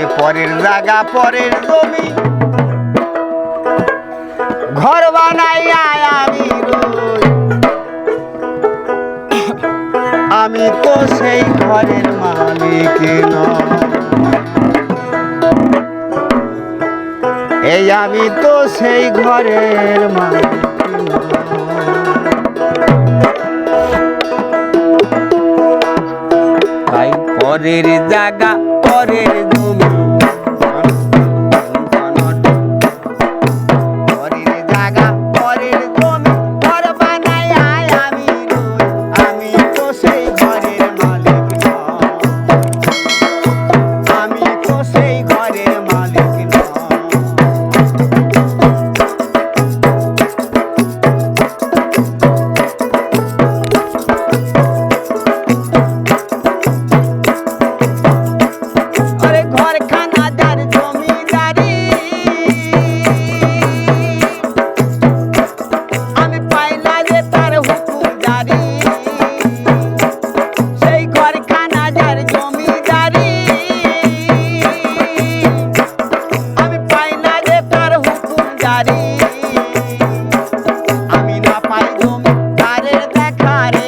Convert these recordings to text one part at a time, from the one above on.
ওরে পরের জায়গা, পরের জমি। ঘর বানাইয়া আমি আমি তো সেই ঘরের মালিক এই আমি তো সেই ঘরের মালিক পরের জায়গা পরের জমি। para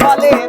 বলে